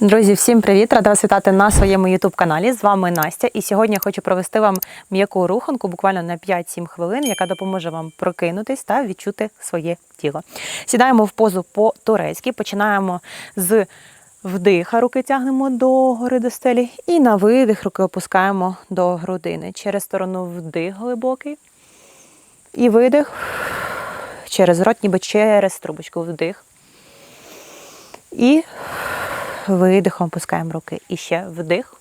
Друзі, всім привіт! Рада вас вітати на своєму youtube каналі. З вами Настя. І сьогодні я хочу провести вам м'яку руханку буквально на 5-7 хвилин, яка допоможе вам прокинутись та відчути своє тіло. Сідаємо в позу по-турецьки, починаємо з вдиха, руки тягнемо до гори до стелі, і на видих руки опускаємо до грудини. Через сторону вдих глибокий. І видих через рот, ніби через трубочку вдих. І видихом опускаємо руки. І ще вдих.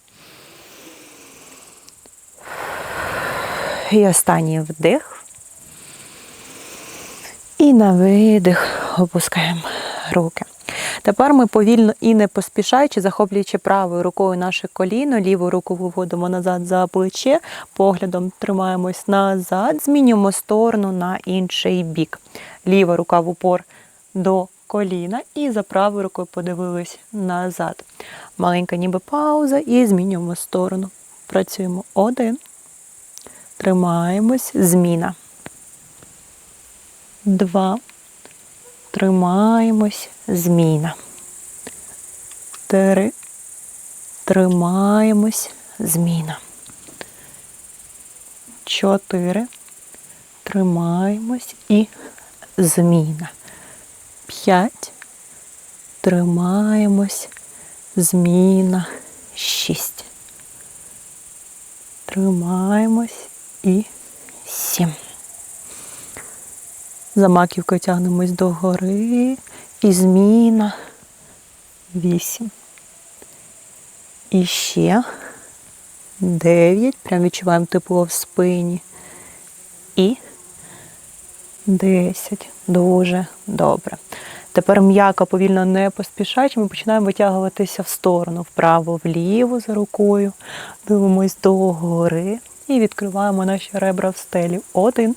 І останній вдих. І на видих опускаємо руки. Тепер ми повільно і не поспішаючи, захоплюючи правою рукою наше коліно, ліву руку виводимо назад за плече, поглядом тримаємось назад, змінюємо сторону на інший бік. Ліва рука в упор до коліна і за правою рукою подивились назад. Маленька ніби пауза і змінюємо сторону. Працюємо один. Тримаємось. Зміна. Два. Тримаємось. Зміна. Три. Тримаємось. Зміна. Чотири. Тримаємось і зміна. П'ять. Тримаємось. Зміна. Шість. Тримаємось і сім. За маківкою тягнемось догори. І зміна. Вісім. І ще. Дев'ять. Прям відчуваємо тепло в спині. І 10. Дуже добре. Тепер м'яко, повільно не поспішаючи, ми починаємо витягуватися в сторону, вправо, вліво за рукою. Дивимось догори і відкриваємо наші ребра в стелі. Один.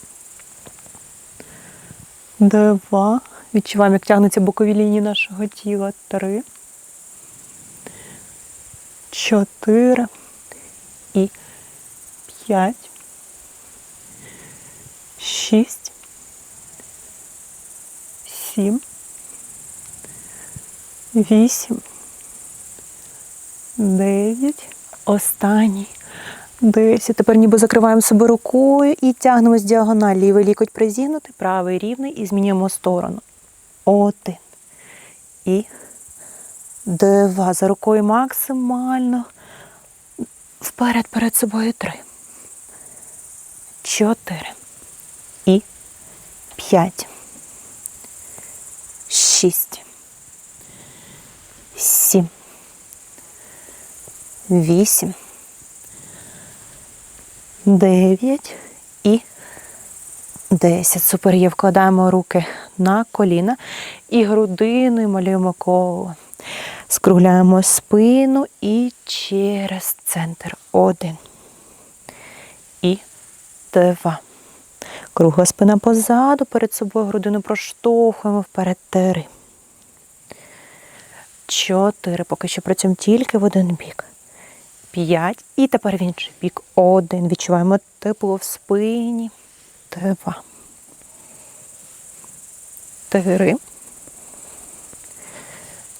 Два. Відчуваємо, як тягнуться бокові лінії нашого тіла. Три. Чотири. І п'ять. Шість. Сім. Вісім. Дев'ять. Останній. Десять. Тепер ніби закриваємо себе рукою і тягнемо з діагональ. Лівий лікоть призігнути, правий рівний і змінюємо сторону. Один. І два. За рукою максимально. Вперед перед собою три. Чотири. І п'ять. Шість. Сім. Вісім. Дев'ять і десять. Супер є. Вкладаємо руки на коліна і грудиною малюємо коло. Скругляємо спину і через центр. Один. І два. Кругла спина позаду, перед собою грудину проштовхуємо вперед. Три. Чотири. Поки що працюємо тільки в один бік. П'ять. І тепер в інший бік. Один. Відчуваємо тепло в спині. Два. Три.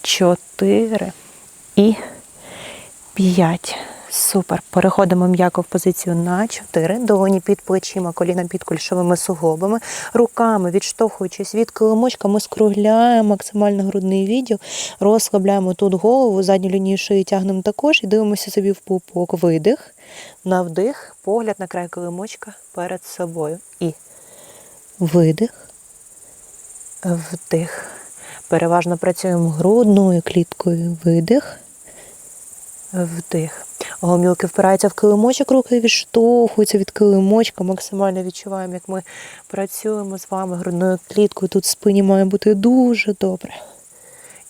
Чотири. І п'ять. Супер. Переходимо м'яко в позицію на 4. Долоні під плечима, коліна під кульшовими суглобами. Руками, відштовхуючись від килимочка, ми скругляємо максимально грудний відділ, розслабляємо тут голову, задню лінію шиї тягнемо також і дивимося собі в пупок. Видих, на вдих, погляд на край килимочка перед собою. І видих, вдих. Переважно працюємо грудною кліткою. Видих, вдих. Гомілки впираються в килимочок, руки відштовхуються від килимочка. Максимально відчуваємо, як ми працюємо з вами грудною кліткою. Тут в спині має бути дуже добре.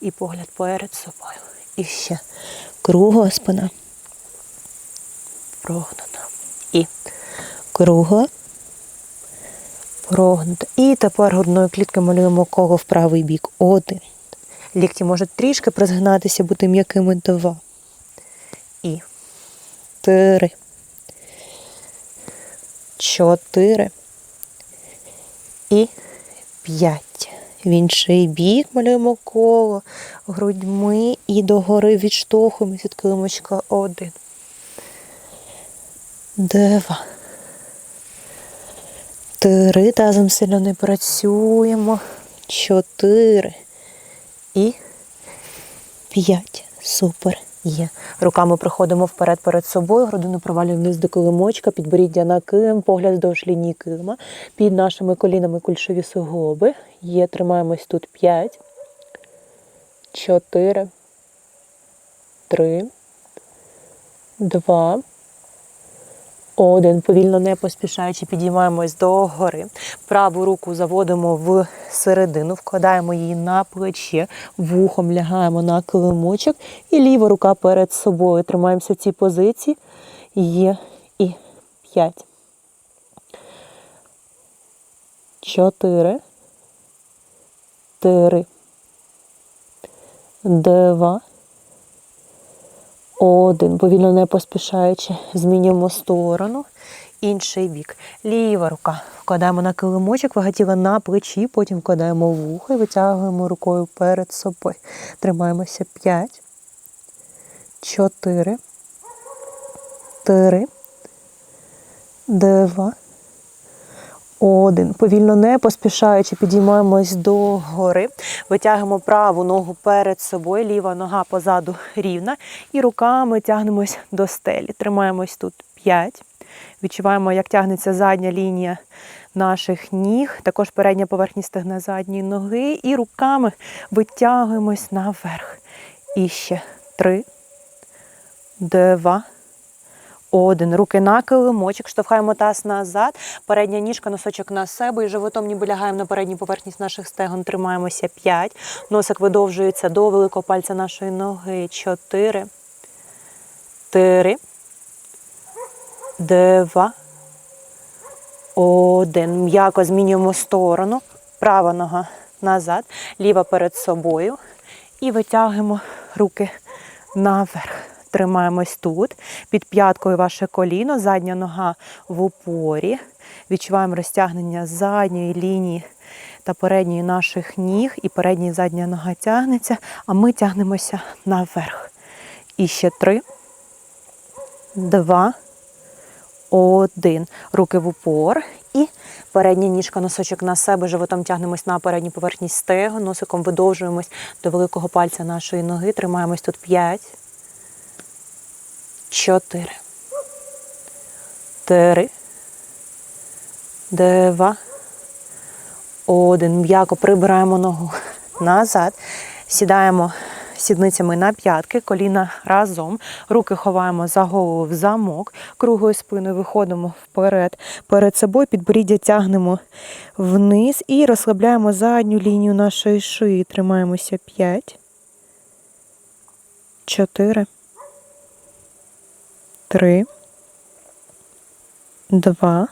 І погляд перед собою. І ще кругла спина. Прогнута. І кругла. Прогнута. І тепер грудною кліткою малюємо коло в правий бік. Один. Лікті можуть трішки призгнатися, бути м'якими два. І три. Чотири. І п'ять. В інший бік малюємо коло грудьми і догори відштовхуємось від килимочка. Один. Два. Три. Тазом сильно не працюємо. Чотири. І п'ять. Супер. Є. Руками проходимо вперед перед собою, грудину провалюємо вниз до килимочка, підборіддя на килим, погляд вздовж лінії килима. Під нашими колінами кульшові суглоби. Є, тримаємось тут 5, 4, 3, 2, один. Повільно не поспішаючи підіймаємось до гори. Праву руку заводимо в середину, вкладаємо її на плече, вухом лягаємо на килимочок і ліва рука перед собою. Тримаємося в цій позиції. Є і п'ять. Чотири. Три. Два. Один. Повільно не поспішаючи, змінюємо сторону. Інший бік. Ліва рука. Вкладаємо на килимочок, вага тіла на плечі, потім вкладаємо вухо і витягуємо рукою перед собою. Тримаємося 5, 4, 3, 2, один. Повільно не поспішаючи, підіймаємось до гори. Витягуємо праву ногу перед собою, ліва нога позаду рівна. І руками тягнемось до стелі. Тримаємось тут 5. Відчуваємо, як тягнеться задня лінія наших ніг, також передня поверхність стегна задньої ноги. І руками витягуємось наверх. І ще 3, 2, один. Руки на килимочок, штовхаємо таз назад, передня ніжка, носочок на себе і животом ніби лягаємо на передню поверхність наших стегон. Тримаємося 5. Носик видовжується до великого пальця нашої ноги. 4. 3. 2. Один. М'яко змінюємо сторону. Права нога назад, ліва перед собою. І витягуємо руки наверх. Тримаємось тут. Під п'яткою ваше коліно, задня нога в упорі. Відчуваємо розтягнення задньої лінії та передньої наших ніг. І передня і задня нога тягнеться, а ми тягнемося наверх. І ще три, два, один. Руки в упор. І передня ніжка, носочок на себе, животом тягнемось на передню поверхність стегу, носиком видовжуємось до великого пальця нашої ноги. Тримаємось тут 5, 4, 3, 2, 1. М'яко прибираємо ногу назад. Сідаємо сідницями на п'ятки, коліна разом, руки ховаємо за голову в замок, круглою спиною виходимо вперед, перед собою підборіддя тягнемо вниз і розслабляємо задню лінію нашої шиї. Тримаємося 5, 4, 3, 2,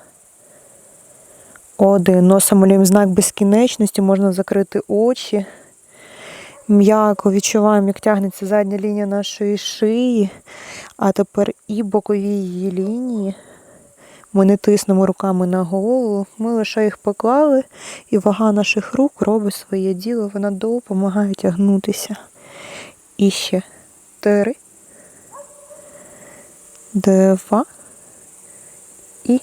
один. Носом малюємо знак безкінечності, можна закрити очі. М'яко відчуваємо, як тягнеться задня лінія нашої шиї, а тепер і бокові її лінії. Ми не тиснемо руками на голову, ми лише їх поклали, і вага наших рук робить своє діло, вона допомагає тягнутися. І ще три, два і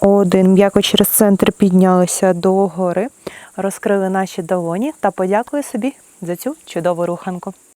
один. М'яко через центр піднялися до гори, розкрили наші долоні та подякую собі за цю чудову руханку.